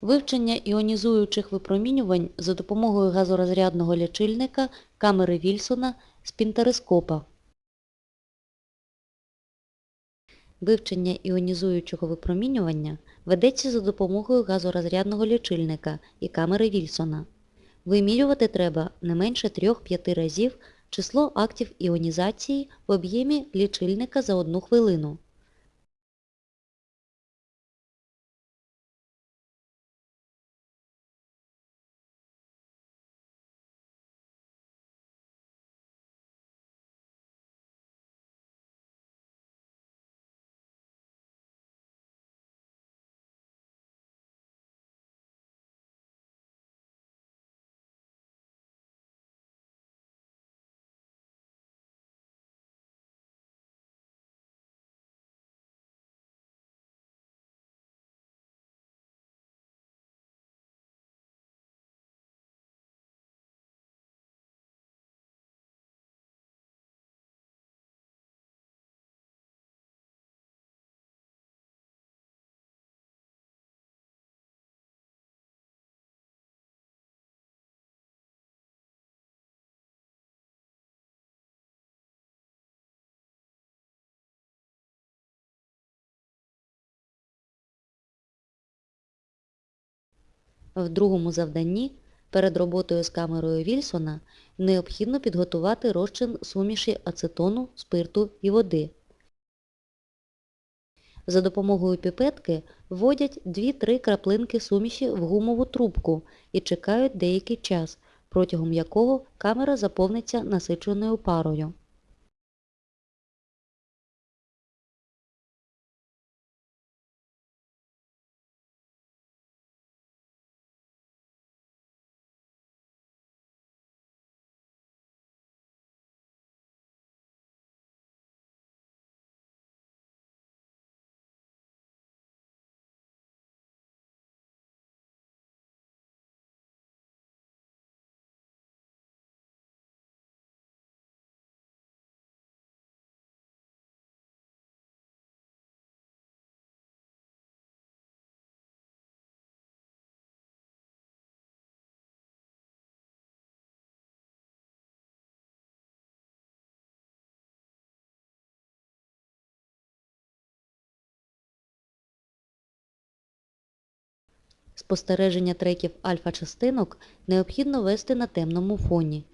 Вивчення іонізуючих випромінювань за допомогою газорозрядного лічильника, камери Вільсона, спінтерископа. Вивчення іонізуючого випромінювання ведеться за допомогою газорозрядного лічильника і камери Вільсона. Вимірювати треба не менше 3-5 разів число актів іонізації в об'ємі лічильника за одну хвилину. В другому завданні перед роботою з камерою Вільсона необхідно підготувати розчин суміші ацетону, спирту і води. За допомогою піпетки вводять 2-3 краплинки суміші в гумову трубку і чекають деякий час, протягом якого камера заповниться насиченою парою. Спостереження треків альфа-частинок необхідно вести на темному фоні.